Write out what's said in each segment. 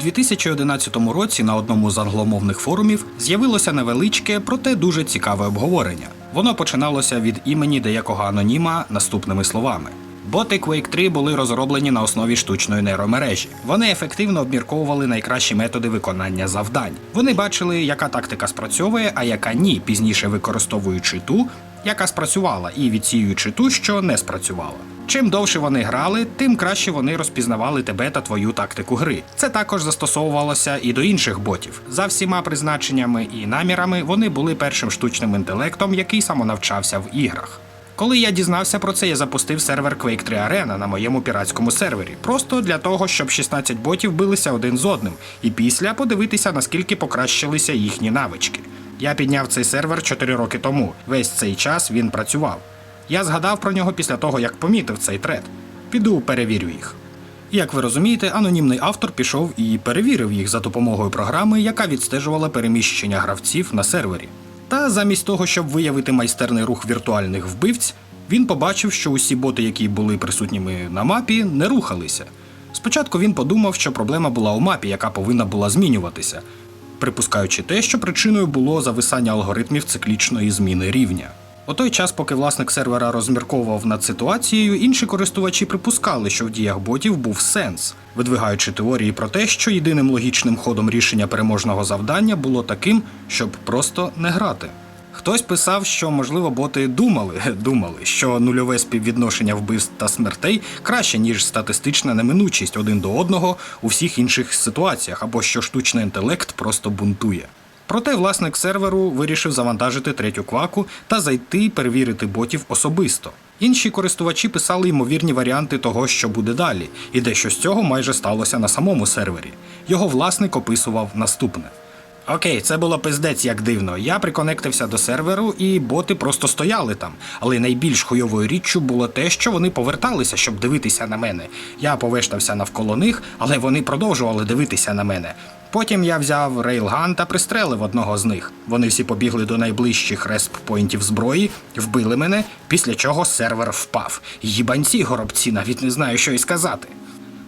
2011 році на одному з англомовних форумів з'явилося невеличке, проте дуже цікаве обговорення. Воно починалося від імені деякого аноніма наступними словами. Боти Quake 3 були розроблені на основі штучної нейромережі. Вони ефективно обмірковували найкращі методи виконання завдань. Вони бачили, яка тактика спрацьовує, а яка ні, пізніше використовуючи ту, яка спрацювала, і відсіюючи ту, що не спрацювала. Чим довше вони грали, тим краще вони розпізнавали тебе та твою тактику гри. Це також застосовувалося і до інших ботів. За всіма призначеннями і намірами вони були першим штучним інтелектом, який самонавчався в іграх. Коли я дізнався про це, я запустив сервер Quake 3 Arena на моєму піратському сервері, просто для того, щоб 16 ботів билися один з одним, і після подивитися, наскільки покращилися їхні навички. Я підняв цей сервер 4 роки тому. Весь цей час він працював. Я згадав про нього після того, як помітив цей трет. Піду перевірю їх. Як ви розумієте, анонімний автор пішов і перевірив їх за допомогою програми, яка відстежувала переміщення гравців на сервері. Та замість того, щоб виявити майстерний рух віртуальних вбивць, він побачив, що усі боти, які були присутніми на мапі, не рухалися. Спочатку він подумав, що проблема була у мапі, яка повинна була змінюватися, припускаючи те, що причиною було зависання алгоритмів циклічної зміни рівня. У той час, поки власник сервера розмірковував над ситуацією, інші користувачі припускали, що в діях ботів був сенс, видвигаючи теорії про те, що єдиним логічним ходом рішення переможного завдання було таким, щоб просто не грати. Хтось писав, що можливо боти думали, думали, що нульове співвідношення вбивств та смертей краще, ніж статистична неминучість один до одного у всіх інших ситуаціях, або що штучний інтелект просто бунтує. Проте власник серверу вирішив завантажити третю кваку та зайти перевірити ботів особисто. Інші користувачі писали ймовірні варіанти того, що буде далі, і дещо з цього майже сталося на самому сервері. Його власник описував наступне. Окей, це було пиздець як дивно. Я приконектився до серверу, і боти просто стояли там. Але найбільш хуйовою річчю було те, що вони поверталися, щоб дивитися на мене. Я повештався навколо них, але вони продовжували дивитися на мене. Потім я взяв рейлган та пристрелив одного з них. Вони всі побігли до найближчих респ-поінтів зброї, вбили мене, після чого сервер впав. Їбанці горобці, навіть не знаю, що й сказати.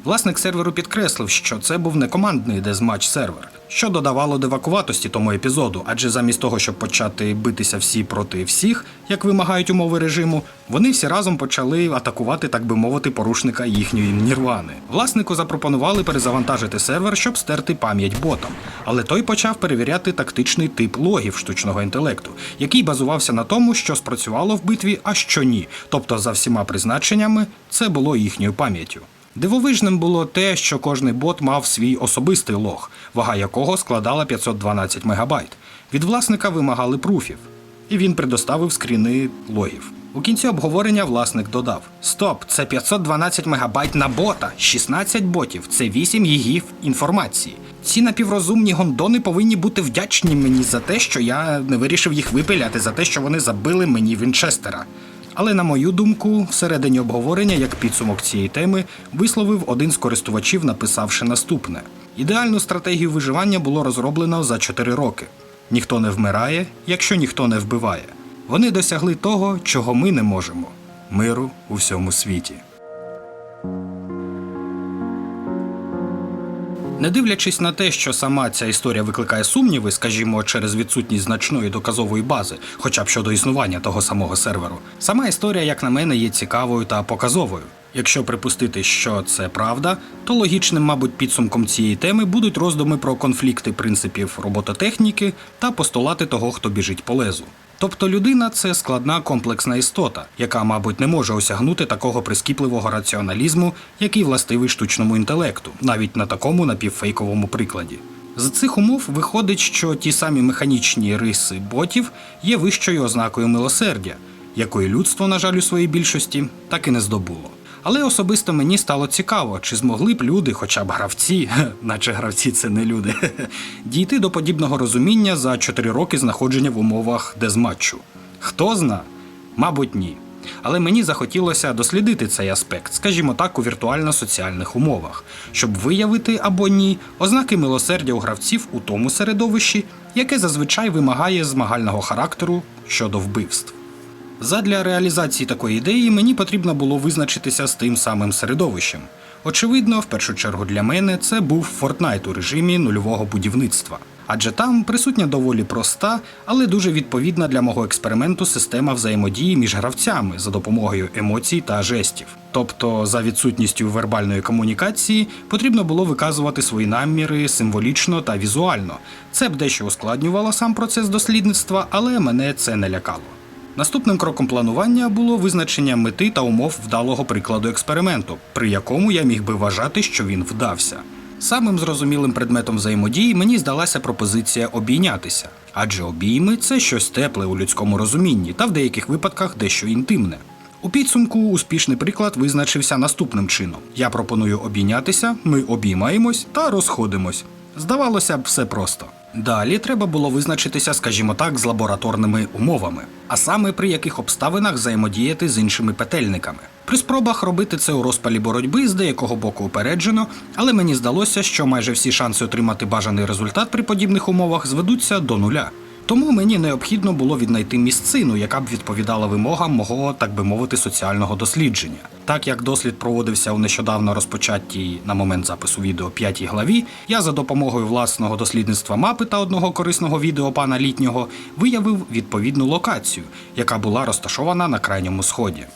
Власник серверу підкреслив, що це був не командний дезматч сервер, що додавало дивакуватості тому епізоду, адже замість того, щоб почати битися всі проти всіх, як вимагають умови режиму, вони всі разом почали атакувати, так би мовити, порушника їхньої нірвани. Власнику запропонували перезавантажити сервер, щоб стерти пам'ять ботам, але той почав перевіряти тактичний тип логів штучного інтелекту, який базувався на тому, що спрацювало в битві, а що ні. Тобто, за всіма призначеннями, це було їхньою пам'яттю. Дивовижним було те, що кожний бот мав свій особистий лог, вага якого складала 512 МБ. Від власника вимагали пруфів, і він предоставив скріни логів. У кінці обговорення власник додав: Стоп, це 512 МБ на бота, 16 ботів, це 8 гігів інформації. Ці напіврозумні гондони повинні бути вдячні мені за те, що я не вирішив їх випиляти, за те, що вони забили мені Вінчестера. Але на мою думку, всередині обговорення, як підсумок цієї теми, висловив один з користувачів, написавши наступне: ідеальну стратегію виживання було розроблено за 4 роки. Ніхто не вмирає, якщо ніхто не вбиває. Вони досягли того, чого ми не можемо миру у всьому світі. Не дивлячись на те, що сама ця історія викликає сумніви, скажімо, через відсутність значної доказової бази, хоча б щодо існування того самого серверу, сама історія, як на мене, є цікавою та показовою. Якщо припустити, що це правда, то логічним, мабуть, підсумком цієї теми будуть роздуми про конфлікти принципів робототехніки та постулати того, хто біжить по лезу. Тобто людина це складна комплексна істота, яка, мабуть, не може осягнути такого прискіпливого раціоналізму, який властивий штучному інтелекту, навіть на такому напівфейковому прикладі. З цих умов виходить, що ті самі механічні риси ботів є вищою ознакою милосердя, якої людство, на жаль, у своїй більшості так і не здобуло. Але особисто мені стало цікаво, чи змогли б люди, хоча б гравці, наче гравці це не люди, дійти до подібного розуміння за 4 роки знаходження в умовах дезматчу. Хто зна? Мабуть, ні. Але мені захотілося дослідити цей аспект, скажімо так, у віртуально-соціальних умовах, щоб виявити або ні ознаки милосердя у гравців у тому середовищі, яке зазвичай вимагає змагального характеру щодо вбивств. Задля реалізації такої ідеї мені потрібно було визначитися з тим самим середовищем. Очевидно, в першу чергу для мене це був Fortnite у режимі нульового будівництва. Адже там присутня доволі проста, але дуже відповідна для мого експерименту система взаємодії між гравцями за допомогою емоцій та жестів. Тобто, за відсутністю вербальної комунікації потрібно було виказувати свої наміри символічно та візуально. Це б дещо ускладнювало сам процес дослідництва, але мене це не лякало. Наступним кроком планування було визначення мети та умов вдалого прикладу експерименту, при якому я міг би вважати, що він вдався. Самим зрозумілим предметом взаємодії мені здалася пропозиція обійнятися, адже обійми це щось тепле у людському розумінні та в деяких випадках дещо інтимне. У підсумку успішний приклад визначився наступним чином: я пропоную обійнятися, ми обіймаємось та розходимось. Здавалося б, все просто. Далі треба було визначитися, скажімо так, з лабораторними умовами, а саме при яких обставинах взаємодіяти з іншими петельниками. При спробах робити це у розпалі боротьби з деякого боку упереджено, але мені здалося, що майже всі шанси отримати бажаний результат при подібних умовах зведуться до нуля. Тому мені необхідно було віднайти місцину, яка б відповідала вимогам мого, так би мовити, соціального дослідження. Так як дослід проводився у нещодавно розпочатій на момент запису відео п'ятій главі, я за допомогою власного дослідництва мапи та одного корисного відео пана літнього виявив відповідну локацію, яка була розташована на крайньому сході.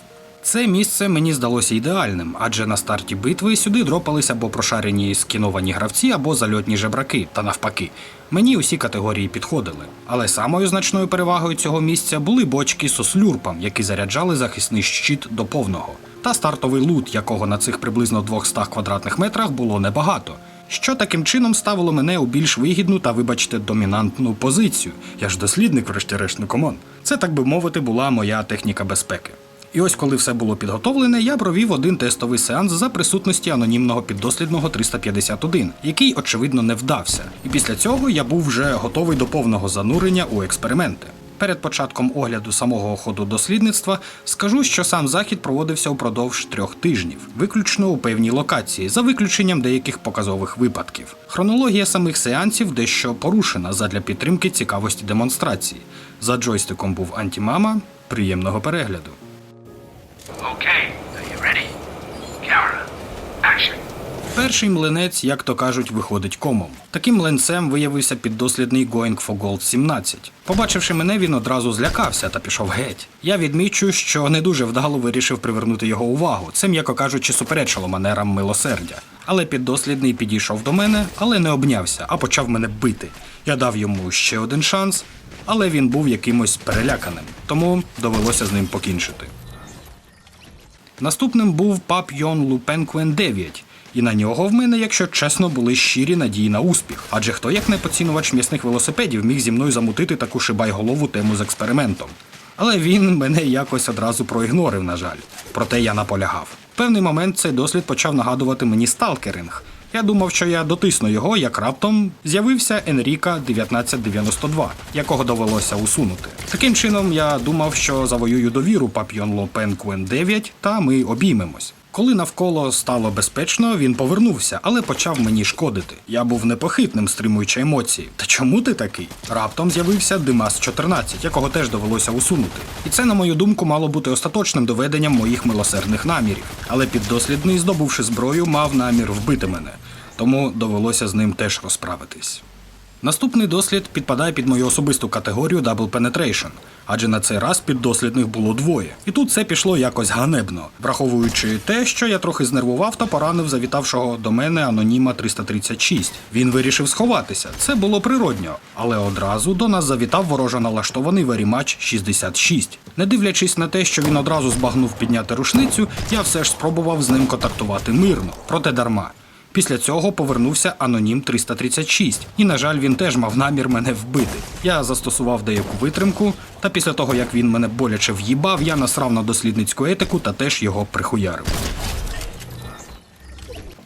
Це місце мені здалося ідеальним, адже на старті битви сюди дропались або прошарені скіновані гравці, або зальотні жебраки, та навпаки. Мені усі категорії підходили. Але самою значною перевагою цього місця були бочки з ослюрпом, які заряджали захисний щит до повного, та стартовий лут, якого на цих приблизно 200 квадратних метрах було небагато. Що таким чином ставило мене у більш вигідну та, вибачте, домінантну позицію. Я ж дослідник, врешті-решт, ну комон. Це, так би мовити, була моя техніка безпеки. І ось коли все було підготовлене, я провів один тестовий сеанс за присутності анонімного піддослідного 351, який, очевидно, не вдався. І після цього я був вже готовий до повного занурення у експерименти. Перед початком огляду самого ходу дослідництва скажу, що сам захід проводився упродовж трьох тижнів, виключно у певній локації, за виключенням деяких показових випадків. Хронологія самих сеансів дещо порушена задля підтримки цікавості демонстрації. За джойстиком був антімама. Приємного перегляду. Okay, are you ready? Camera, action. Перший млинець, як то кажуть, виходить комом. Таким млинцем виявився піддослідний Going for Gold 17. Побачивши мене, він одразу злякався та пішов геть. Я відмічу, що не дуже вдало вирішив привернути його увагу. Це, м'яко кажучи, суперечило манерам милосердя. Але піддослідний підійшов до мене, але не обнявся, а почав мене бити. Я дав йому ще один шанс, але він був якимось переляканим, тому довелося з ним покінчити. Наступним був пап Йон Лупенквен 9. І на нього в мене, якщо чесно, були щирі надії на успіх. Адже хто як не поцінувач м'ясних велосипедів міг зі мною замутити таку шибайголову тему з експериментом. Але він мене якось одразу проігнорив, на жаль. Проте я наполягав. В певний момент цей дослід почав нагадувати мені сталкеринг. Я думав, що я дотисну його, як раптом з'явився Енріка 1992, якого довелося усунути. Таким чином, я думав, що завоюю довіру Пап'йон Лопен Куен 9, та ми обіймемось. Коли навколо стало безпечно, він повернувся, але почав мені шкодити. Я був непохитним, стримуючи емоції. Та чому ти такий? Раптом з'явився Димас 14, якого теж довелося усунути. І це, на мою думку, мало бути остаточним доведенням моїх милосердних намірів. Але піддослідний, здобувши зброю, мав намір вбити мене, тому довелося з ним теж розправитись. Наступний дослід підпадає під мою особисту категорію Double Penetration, адже на цей раз піддослідних було двоє. І тут це пішло якось ганебно, враховуючи те, що я трохи знервував та поранив завітавшого до мене аноніма 336. Він вирішив сховатися. Це було природньо, але одразу до нас завітав ворожо налаштований Верімач 66. Не дивлячись на те, що він одразу збагнув підняти рушницю, я все ж спробував з ним контактувати мирно, проте дарма. Після цього повернувся анонім 336, і, на жаль, він теж мав намір мене вбити. Я застосував деяку витримку, та після того, як він мене боляче в'їбав, я насрав на дослідницьку етику та теж його прихуярив.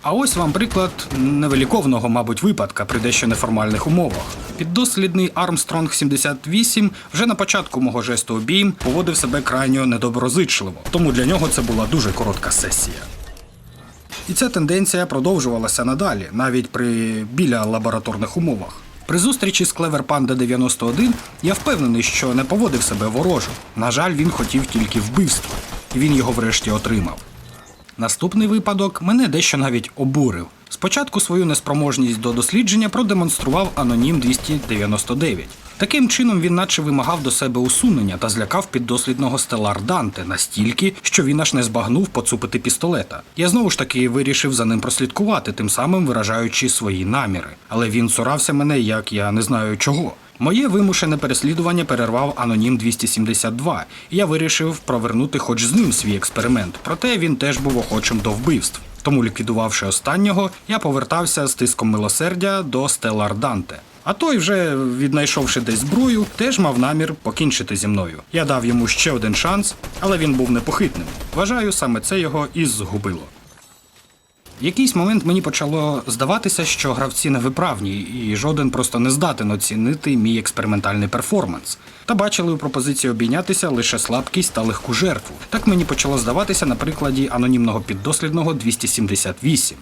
А ось вам приклад невеликовного, мабуть, випадка при дещо неформальних умовах. Піддослідний Армстронг 78 вже на початку мого жесту обійм поводив себе крайньо недоброзичливо, тому для нього це була дуже коротка сесія. І ця тенденція продовжувалася надалі, навіть при біля лабораторних умовах. При зустрічі з Клевер Панда 91 я впевнений, що не поводив себе ворожо. На жаль, він хотів тільки вбивства, і він його врешті отримав. Наступний випадок мене дещо навіть обурив. Спочатку свою неспроможність до дослідження продемонстрував анонім 299. Таким чином він наче вимагав до себе усунення та злякав піддослідного Стелар Данте настільки, що він аж не збагнув поцупити пістолета. Я знову ж таки вирішив за ним прослідкувати, тим самим виражаючи свої наміри. Але він цурався мене, як я не знаю чого. Моє вимушене переслідування перервав анонім 272, і я вирішив провернути хоч з ним свій експеримент, проте він теж був охочим до вбивств. Тому, ліквідувавши останнього, я повертався з тиском милосердя до Стелар Данте. А той, вже віднайшовши десь зброю, теж мав намір покінчити зі мною. Я дав йому ще один шанс, але він був непохитним. Вважаю, саме це його і згубило. В якийсь момент мені почало здаватися, що гравці невиправні, і жоден просто не здатен оцінити мій експериментальний перформанс. Та бачили у пропозиції обійнятися лише слабкість та легку жертву. Так мені почало здаватися на прикладі анонімного піддослідного 278.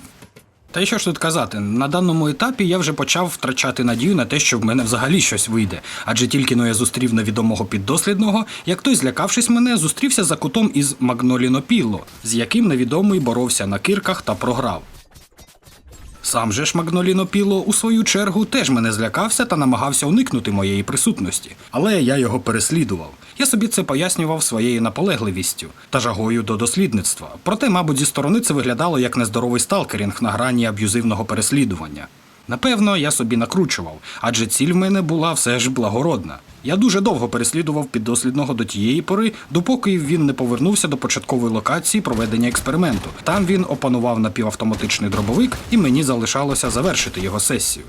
Та й що ж тут казати, на даному етапі я вже почав втрачати надію на те, що в мене взагалі щось вийде. Адже тільки но я зустрів невідомого піддослідного, як той, злякавшись мене, зустрівся за кутом із Магноліно Пілло, з яким невідомий боровся на кирках та програв. Сам же ж Магноліно Піло, у свою чергу, теж мене злякався та намагався уникнути моєї присутності, але я його переслідував. Я собі це пояснював своєю наполегливістю та жагою до дослідництва. Проте, мабуть, зі сторони це виглядало як нездоровий сталкерінг на грані аб'юзивного переслідування. Напевно, я собі накручував, адже ціль в мене була все ж благородна. Я дуже довго переслідував піддослідного до тієї пори, допоки він не повернувся до початкової локації проведення експерименту. Там він опанував напівавтоматичний дробовик, і мені залишалося завершити його сесію.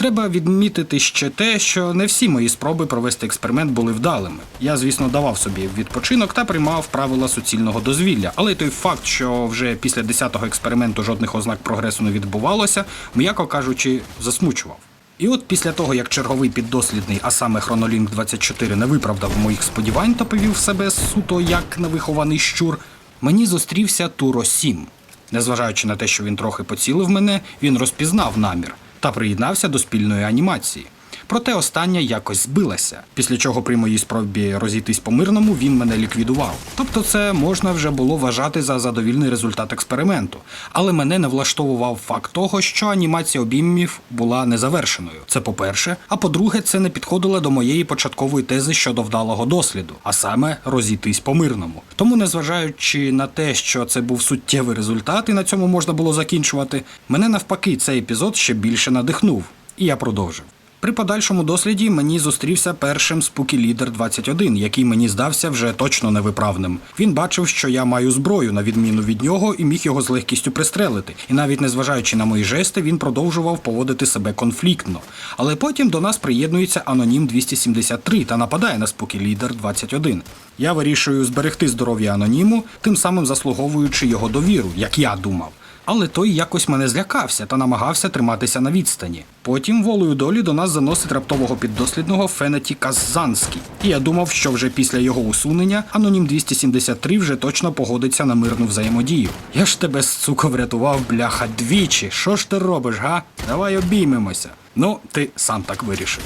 Треба відмітити ще те, що не всі мої спроби провести експеримент були вдалими. Я, звісно, давав собі відпочинок та приймав правила суцільного дозвілля, але той факт, що вже після 10-го експерименту жодних ознак прогресу не відбувалося, м'яко кажучи, засмучував. І от після того, як черговий піддослідний, а саме Хронолінк 24 не виправдав моїх сподівань та повів себе суто як невихований щур, мені зустрівся Туро 7. Незважаючи на те, що він трохи поцілив мене, він розпізнав намір та приєднався до спільної анімації. Проте остання якось збилася, після чого при моїй спробі розійтись по мирному він мене ліквідував. Тобто це можна вже було вважати за задовільний результат експерименту. Але мене не влаштовував факт того, що анімація обіймів була незавершеною. Це по-перше, а по-друге, це не підходило до моєї початкової тези щодо вдалого досліду, а саме розійтись по мирному. Тому, незважаючи на те, що це був суттєвий результат, і на цьому можна було закінчувати, мене навпаки цей епізод ще більше надихнув, і я продовжив. При подальшому досліді мені зустрівся першим Спукі Лідер 21, який мені здався вже точно невиправним. Він бачив, що я маю зброю на відміну від нього і міг його з легкістю пристрелити. І навіть незважаючи на мої жести, він продовжував поводити себе конфліктно. Але потім до нас приєднується анонім 273 та нападає на Спукі Лідер 21. Я вирішую зберегти здоров'я аноніму, тим самим заслуговуючи його довіру, як я думав. Але той якось мене злякався та намагався триматися на відстані. Потім волею долі до нас заносить раптового піддослідного Фенеті Казанський. І я думав, що вже після його усунення анонім 273 вже точно погодиться на мирну взаємодію. Я ж тебе, сука, врятував, бляха, двічі. Що ж ти робиш, га? Давай обіймемося. Ну, ти сам так вирішив.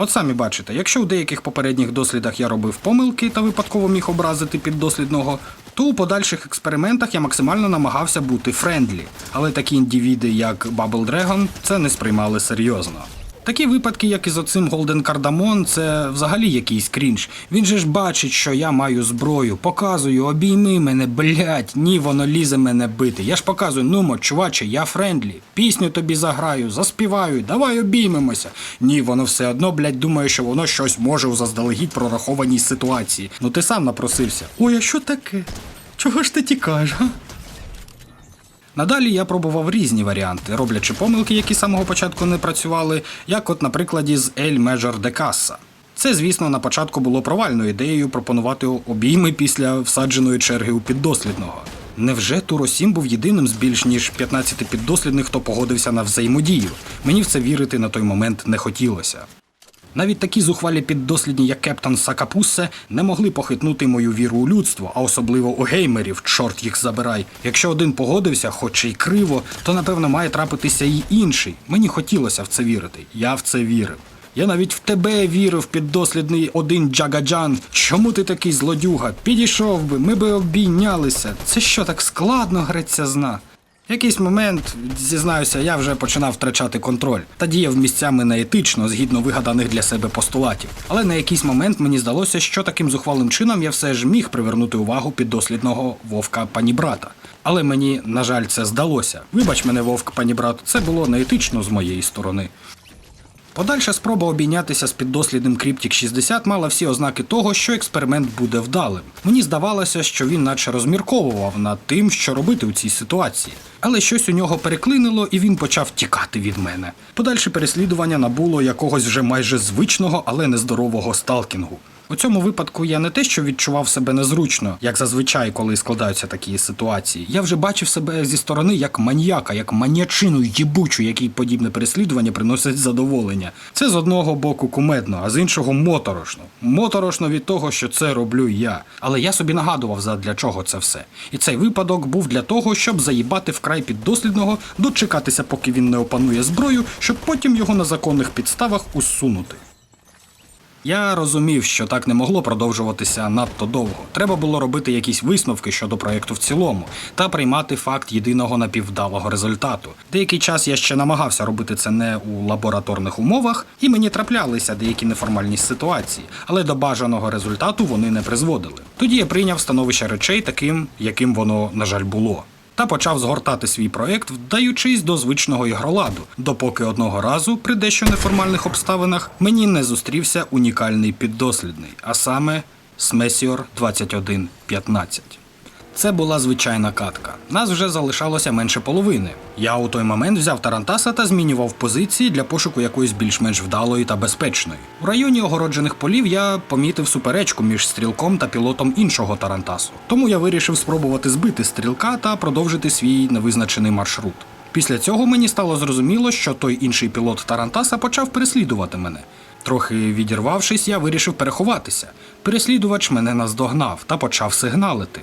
От самі бачите, якщо у деяких попередніх дослідах я робив помилки та випадково міг образити піддослідного, то у подальших експериментах я максимально намагався бути френдлі, але такі індивіди, як Bubble Dragon, це не сприймали серйозно. Такі випадки, як із оцим Голден Кардамон, це взагалі якийсь крінж. Він же ж бачить, що я маю зброю, показую, обійми мене, блять, ні, воно лізе мене бити. Я ж показую, нумо, чуваче, я френдлі. Пісню тобі заграю, заспіваю, давай обіймемося. Ні, воно все одно, блять, думає, що воно щось може у заздалегідь прорахованій ситуації. Ну ти сам напросився. Ой, а що таке? Чого ж ти тікаєш, га? Надалі я пробував різні варіанти, роблячи помилки, які з самого початку не працювали, як от на прикладі з El Major de. Це, звісно, на початку було провальною ідеєю пропонувати обійми після всадженої черги у піддослідного. Невже Туросім був єдиним з більш ніж 15 піддослідних, хто погодився на взаємодію? Мені в це вірити на той момент не хотілося. Навіть такі зухвалі піддослідні, як Кептан Сакапуссе, не могли похитнути мою віру у людство, а особливо у геймерів, чорт їх забирай. Якщо один погодився, хоч і криво, то напевно має трапитися і інший. Мені хотілося в це вірити. Я в це вірив. Я навіть в тебе вірив, піддослідний один Джагаджан. Чому ти такий злодюга? Підійшов би, ми би обійнялися. Це що так складно греться зна? В якийсь момент, зізнаюся, я вже починав втрачати контроль та діяв місцями неетично, згідно вигаданих для себе постулатів. Але на якийсь момент мені здалося, що таким зухвалим чином я все ж міг привернути увагу піддослідного вовка панібрата. Але мені, на жаль, це здалося. Вибач мене, вовк панібрат, це було неетично з моєї сторони. Подальша спроба обійнятися з піддослідним Кріптік 60 мала всі ознаки того, що експеримент буде вдалим. Мені здавалося, що він наче розмірковував над тим, що робити у цій ситуації. Але щось у нього переклинило, і він почав тікати від мене. Подальше переслідування набуло якогось вже майже звичного, але нездорового сталкінгу. У цьому випадку я не те, що відчував себе незручно, як зазвичай, коли складаються такі ситуації. Я вже бачив себе зі сторони як маньяка, як маньячину їбучу, який подібне переслідування приносить задоволення. Це з одного боку кумедно, а з іншого моторошно. Моторошно від того, що це роблю я. Але я собі нагадував, задля чого це все. І цей випадок був для того, щоб заїбати вкрай піддослідного, дочекатися, поки він не опанує зброю, щоб потім його на законних підставах усунути. Я розумів, що так не могло продовжуватися надто довго. Треба було робити якісь висновки щодо проєкту в цілому та приймати факт єдиного напіввдалого результату. Деякий час я ще намагався робити це не у лабораторних умовах, і мені траплялися деякі неформальні ситуації, але до бажаного результату вони не призводили. Тоді я прийняв становище речей таким, яким воно, на жаль, було та почав згортати свій проект, вдаючись до звичного ігроладу, допоки одного разу, при дещо неформальних обставинах, мені не зустрівся унікальний піддослідний, а саме Смесіор 2115. Це була звичайна катка. Нас вже залишалося менше половини. Я у той момент взяв Тарантаса та змінював позиції для пошуку якоїсь більш-менш вдалої та безпечної. У районі огороджених полів я помітив суперечку між стрілком та пілотом іншого Тарантасу. Тому я вирішив спробувати збити стрілка та продовжити свій невизначений маршрут. Після цього мені стало зрозуміло, що той інший пілот Тарантаса почав переслідувати мене. Трохи відірвавшись, я вирішив переховатися. Переслідувач мене наздогнав та почав сигналити.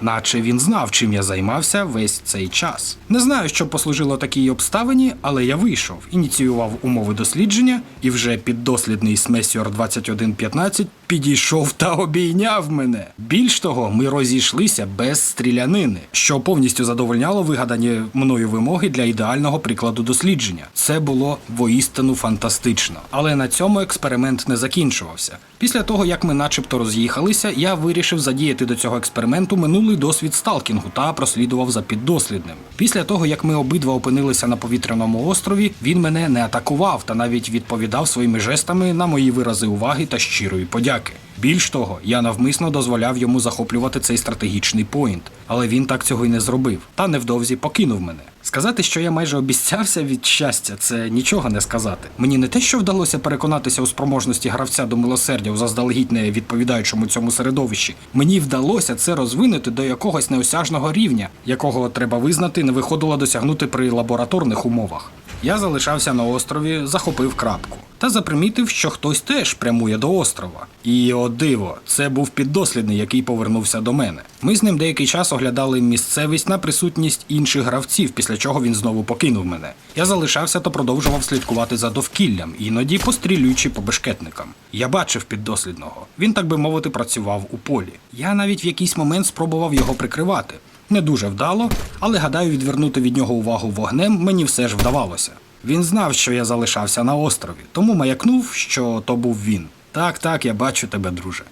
Наче він знав, чим я займався весь цей час. Не знаю, що послужило такій обставині, але я вийшов, ініціював умови дослідження, і вже піддослідний Смесіор 2115 підійшов та обійняв мене. Більш того, ми розійшлися без стрілянини, що повністю задовольняло вигадані мною вимоги для ідеального прикладу дослідження. Це було воістину фантастично. Але на цьому експеримент не закінчувався. Після того, як ми начебто роз'їхалися, я вирішив задіяти до цього експерименту минулий досвід сталкінгу та прослідував за піддослідним. Після того, як ми обидва опинилися на повітряному острові, він мене не атакував та навіть відповідав своїми жестами на мої вирази уваги та щирої подяки. Більш того, я навмисно дозволяв йому захоплювати цей стратегічний поінт, але він так цього й не зробив, та невдовзі покинув мене. Сказати, що я майже обіцявся від щастя, це нічого не сказати. Мені не те, що вдалося переконатися у спроможності гравця до милосердя у заздалегідь не відповідаючому цьому середовищі. Мені вдалося це розвинути до якогось неосяжного рівня, якого треба визнати, не виходило досягнути при лабораторних умовах. Я залишався на острові, захопив крапку та запримітив, що хтось теж прямує до острова. І о диво, це був піддослідний, який повернувся до мене. Ми з ним деякий час оглядали місцевість на присутність інших гравців, після чого він знову покинув мене. Я залишався та продовжував слідкувати за довкіллям, іноді пострілюючи по бешкетникам. Я бачив піддослідного. Він, так би мовити, працював у полі. Я навіть в якийсь момент спробував його прикривати. Не дуже вдало, але гадаю, відвернути від нього увагу вогнем мені все ж вдавалося. Він знав, що я залишався на острові, тому маякнув, що то був він. Так, так, я бачу тебе, друже.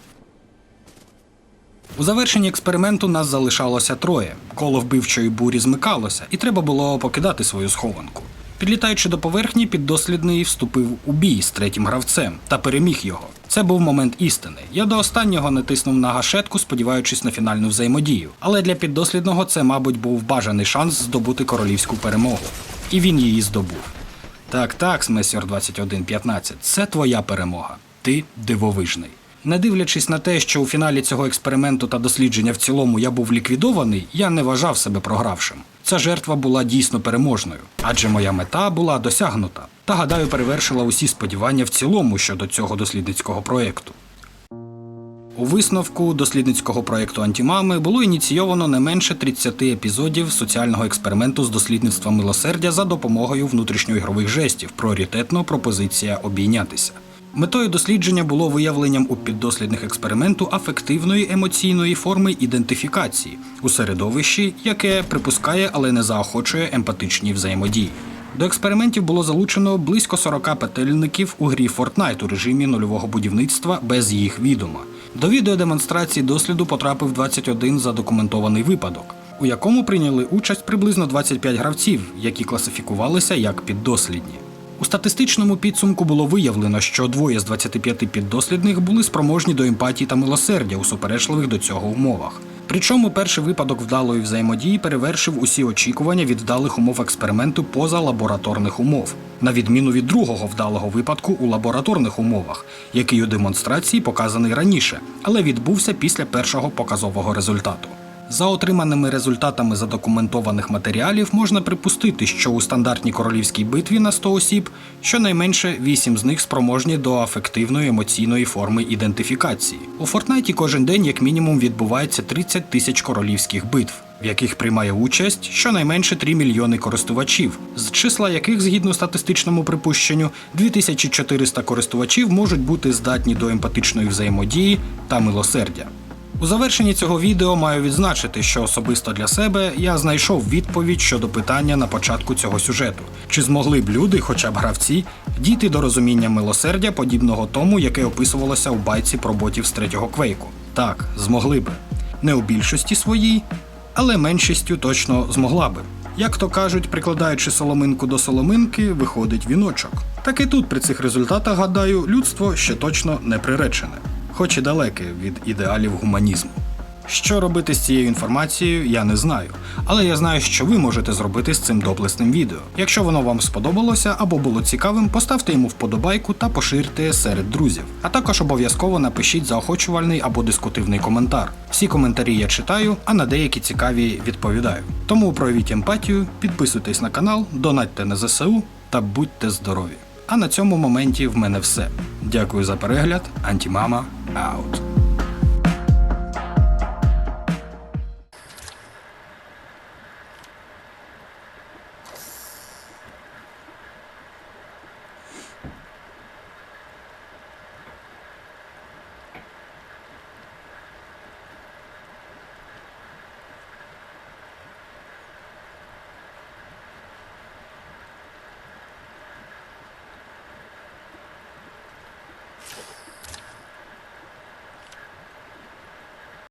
У завершенні експерименту нас залишалося троє. Коло вбивчої бурі змикалося, і треба було покидати свою схованку. Підлітаючи до поверхні, піддослідний вступив у бій з третім гравцем та переміг його. Це був момент істини. Я до останнього натиснув на гашетку, сподіваючись на фінальну взаємодію. Але для піддослідного це, мабуть, був бажаний шанс здобути королівську перемогу. І він її здобув. Так, так, Смесіор 2115, це твоя перемога. Ти дивовижний. Не дивлячись на те, що у фіналі цього експерименту та дослідження в цілому я був ліквідований, я не вважав себе програвшим. Ця жертва була дійсно переможною, адже моя мета була досягнута та, гадаю, перевершила усі сподівання в цілому щодо цього дослідницького проєкту. У висновку дослідницького проєкту Антімами було ініційовано не менше 30 епізодів соціального експерименту з дослідництва милосердя за допомогою внутрішньоігрових жестів. Пріоритетно пропозиція обійнятися. Метою дослідження було виявленням у піддослідних експерименту афективної емоційної форми ідентифікації у середовищі, яке припускає, але не заохочує емпатичні взаємодії. До експериментів було залучено близько 40 петельників у грі Fortnite у режимі нульового будівництва без їх відома. До відеодемонстрації досліду потрапив 21 задокументований випадок, у якому прийняли участь приблизно 25 гравців, які класифікувалися як піддослідні. У статистичному підсумку було виявлено, що двоє з 25 піддослідних були спроможні до емпатії та милосердя у суперечливих до цього умовах. Причому перший випадок вдалої взаємодії перевершив усі очікування від вдалих умов експерименту поза лабораторних умов, на відміну від другого вдалого випадку у лабораторних умовах, який у демонстрації показаний раніше, але відбувся після першого показового результату. За отриманими результатами задокументованих матеріалів можна припустити, що у стандартній королівській битві на 100 осіб щонайменше 8 з них спроможні до афективної емоційної форми ідентифікації. У Фортнайті кожен день як мінімум відбувається 30 тисяч королівських битв, в яких приймає участь щонайменше 3 мільйони користувачів, з числа яких, згідно статистичному припущенню, 2400 користувачів можуть бути здатні до емпатичної взаємодії та милосердя. У завершенні цього відео маю відзначити, що особисто для себе я знайшов відповідь щодо питання на початку цього сюжету: чи змогли б люди, хоча б гравці, дійти до розуміння милосердя, подібного тому, яке описувалося у байці про ботів з третього квейку? Так, змогли би. Не у більшості своїй, але меншістю точно змогла би. Як то кажуть, прикладаючи соломинку до соломинки, виходить віночок. Так і тут при цих результатах, гадаю, людство ще точно не приречене хоч і далеке від ідеалів гуманізму. Що робити з цією інформацією, я не знаю, але я знаю, що ви можете зробити з цим доблесним відео. Якщо воно вам сподобалося або було цікавим, поставте йому вподобайку та поширте серед друзів. А також обов'язково напишіть заохочувальний або дискутивний коментар. Всі коментарі я читаю, а на деякі цікаві відповідаю. Тому проявіть емпатію, підписуйтесь на канал, донатьте на ЗСУ та будьте здорові. А на цьому моменті в мене все. Дякую за перегляд. Антімама out.